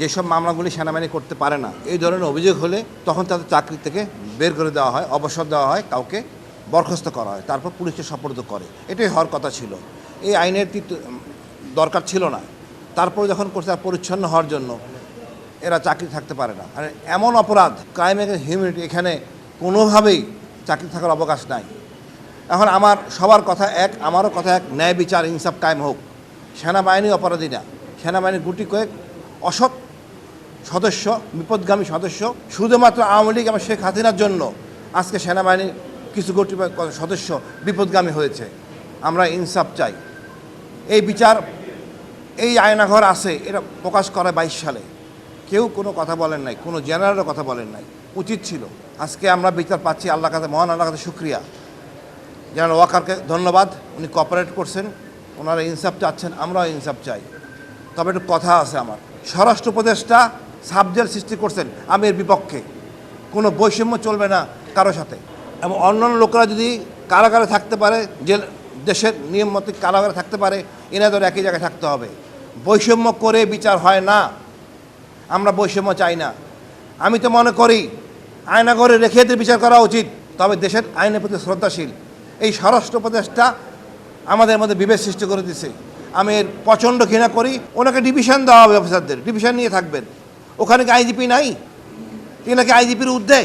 যেসব মামলাগুলি সেনাবাহিনী করতে পারে না, এই ধরনের অভিযোগ হলে তখন তাদের চাকরি থেকে বের করে দেওয়া হয়, অবসর দেওয়া হয়, কাউকে বরখাস্ত করা হয়, তারপর পুলিশকে সপর্দ করে। এটাই হওয়ার কথা ছিল। এই আইনের দরকার ছিল না। তারপরে যখন করছে তার পরিচ্ছন্ন হওয়ার জন্য এরা চাকরি থাকতে পারে না। আর এমন অপরাধ ক্রাইম এগেন্স হিউম্যানিটি এখানে কোনোভাবেই চাকরি থাকার অবকাশ নাই। এখন আমার সবার কথা এক, আমারও কথা এক, ন্যায় বিচার, ইনসাফ কায়েম হোক। সেনাবাহিনী অপরাধী না। সেনাবাহিনীর গুটি কয়েক অসৎ সদস্য, বিপদগামী সদস্য, শুধুমাত্র আওয়ামী লীগ এবং শেখ হাসিনার জন্য আজকে সেনাবাহিনীর কিছু গোটি সদস্য বিপদগামী হয়েছে। আমরা ইনসাফ চাই। এই বিচার, এই আয়নাঘর আছে, এটা প্রকাশ করে বাইশ সালে। কেউ কোনো কথা বলেন নাই, কোনো জেনারেলও কথা বলেন নাই। উচিত ছিল। আজকে আমরা বিচার পাচ্ছি আল্লাহ কাছে, মহান আল্লাহ কাছে শুক্রিয়া। জেনারেল ওয়াকারকে ধন্যবাদ, উনি কপারেট করছেন। ওনারা ইনসাফ চাচ্ছেন, আমরাও ইনসাফ চাই। তবে একটু কথা আছে আমার। স্বরাষ্ট্র উপদেষ্টা সাবজেল সৃষ্টি করছেন আমি এর বিপক্ষে। কোনো বৈষম্য চলবে না কারও সাথে। এবং অন্যান্য লোকেরা যদি কারাগারে থাকতে পারে যে দেশের নিয়ম মতো কারাগারে থাকতে পারে এনাদের একই জায়গায় থাকতে হবে। বৈষম্য করে বিচার হয় না। আমরা বৈষম্য চাই না। আমি তো মনে করি, আয়নাগরে রেখে এদের বিচার করা উচিত, তবে দেশের আইনের প্রতি শ্রদ্ধাশীল। এই স্বরাষ্ট্র উপদেষ্টা আমাদের মধ্যে বিভেদ সৃষ্টি করে দিছে। আমি এর প্রচণ্ড ঘৃণা করি। ওনাকে ডিভিশন দেওয়া হবে, অফিসারদের। ডিভিশন নিয়ে থাকবেন। ওখানে কি আইজিপি নাই? এনাকে আইজিপির উদ্যোগ